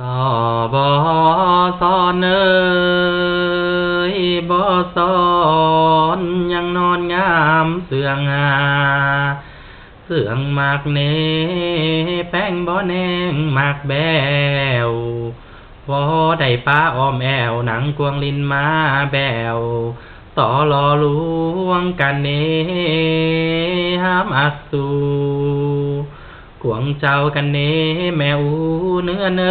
สอบอสอนเอยบอสอนยังนอนงามเสื่องหาเสื่องมากเนแป้งบ่แนงมากแบวพอได้ป้าอ้อมแอวหนังกวงลินมาแบวต่อรอลวงกันเนห้ามอักสู วงเจ้ากันเนแมวเนื้อเน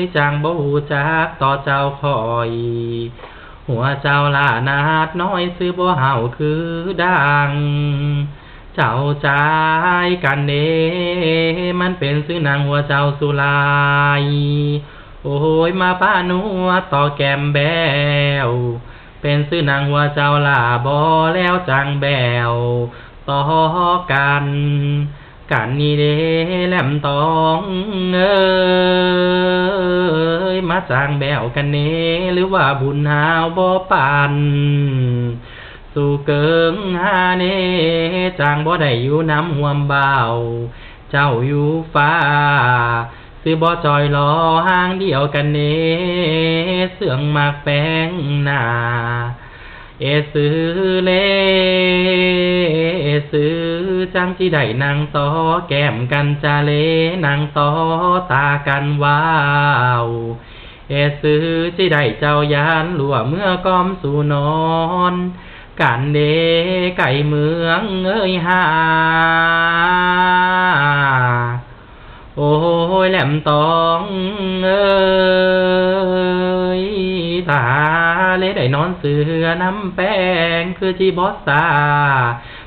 ยจางบ่หูจักต่อเจ้าคอย หัวเจ้าล่านาดน้อยซื้อบ่เห่าคือดัง เจ้าใจกันเนมันเป็นซื้อนางหัวเจ้าสุลายโอ้ยมาป้านัวต่อแกมแบวเป็นซื้อนางหัวเจ้าล่าบอแล้วจังแบวต่อกัน กันนี่เด้แหลมตองเอ้ยมาจางแบวกันเนหรือว่าบุญหาวบ่ปันสู่เกิงหาเนจางบ่ได้อยู่น้ำห่วมเบาเจ้าอยู่ฟ้าซื้อบ่จอยรอห้างเดียวกันเนเสื่องมากแป้งหนาเอซื้อเล ซื้อจังที่ได้นางต่อแก้มกันจาเลนางต่อตากันว้าวเอซื้อที่ได้เจ้ายานหลัวเมื่อก้อมสู่นอนกันเดไก่เมืองเอ้ยหาโอ้ยแหลมตองเอ้ยตาเลได้นอนเสือน้ำแป้งคือจีบอสซา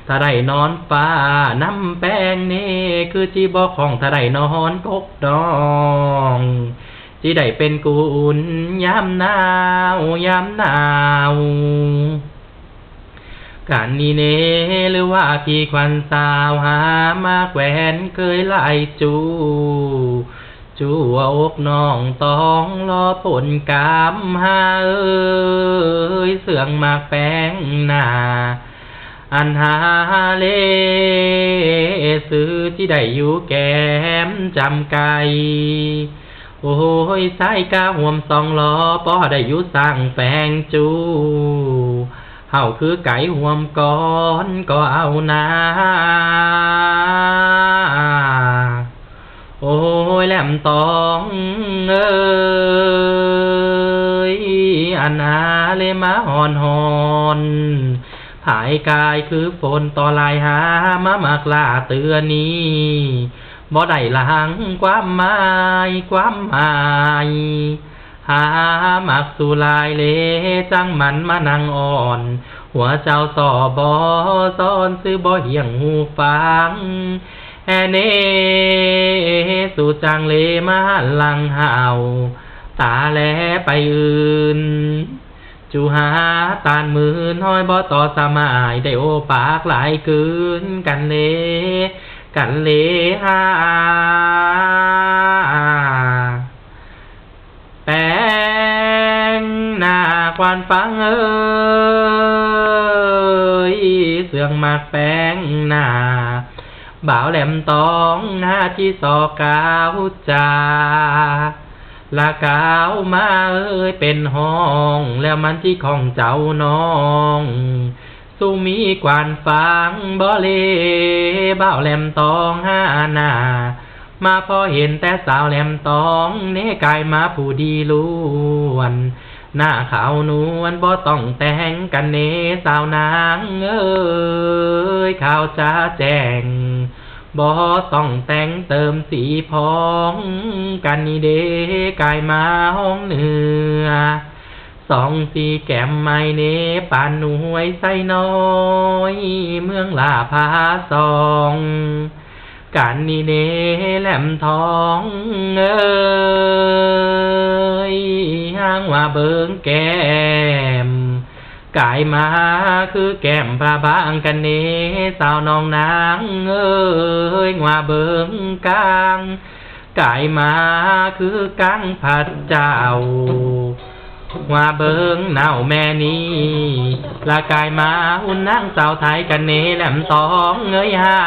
ถ้าได้นอนฟ้าน้ำแป้งนี่คือจีบอของถ้าได้นอนกกดองจีได้เป็นกุนยามหนาวยามหนาวกันนี่เนหรือว่าพี่ควันสาวหามาแกวนเคยไล่จูจูว่อกน้องต้องรอผลกรรมหาเอ้ยเสื่องมากแป้งหนา อันหาเลซื้อที่ได้อยู่แก้มจำไกโอ้ยสายกาห่วมสองล้อป้อได้อยู่สร้างแฟงจูเฮาคือไก่ห่วมก้อนก็เอานาโอ้ยแหลมตองเอ้ยอันนาเลมาหอนหอน ผายกายคือฝนต่อลายหามามักลาเตือนนี้บ่ได้ลังความหมายความหมายหามักสุลายเลจังมันมานังอ่อน หัวเจ้าสอบอซ้อนซื้อบ่เหี่ยงหูฟังแฮเนสู่จังเลมาลังเห่าตาแลไปอื่น จูหาตานมือน้อยบ่ต่อสมายได้โอปากหลายคืนกันเล กันเลหาแป้งหน้าควานฟังเอ้ยเสื่องมาแป้งหน้าบ่าวแหลมตองหน้าที่สอกาวจา ลากาวมาเอ้ยเป็นห้อง แล้วมันที่ของเจ้าน้องสุมีกวานฟังบ่เลบ่าแหลมตองห้าหน้ามาพอเห็นแต่สาวแหลมตองเนกายมาผู้ดีล้วน หน้าขาวนวลบ่ต้องแต่งกันเนสาวนางเอ้ยข่าวจ้าแจ้ง บ่ต้องแต่งเติมสีพองกันนี่เดกายมาห้องเหนือสองสีแก้มไม้เนปานหน่วยใส่น้อยเมืองลาพาสองกันนี่เนแหลมทองเอ้ยห้างว่าเบิงแก กายมาคือแก้มพระบางกันเนสาวน้องนางเอ้ยว่าเบิงกลางกายมาคือกังผัดเจ้าว่าเบิงเน่าแม่นี้ละกายมาหุ่นนางสาวไทยกันเนแหลมตองเงยหา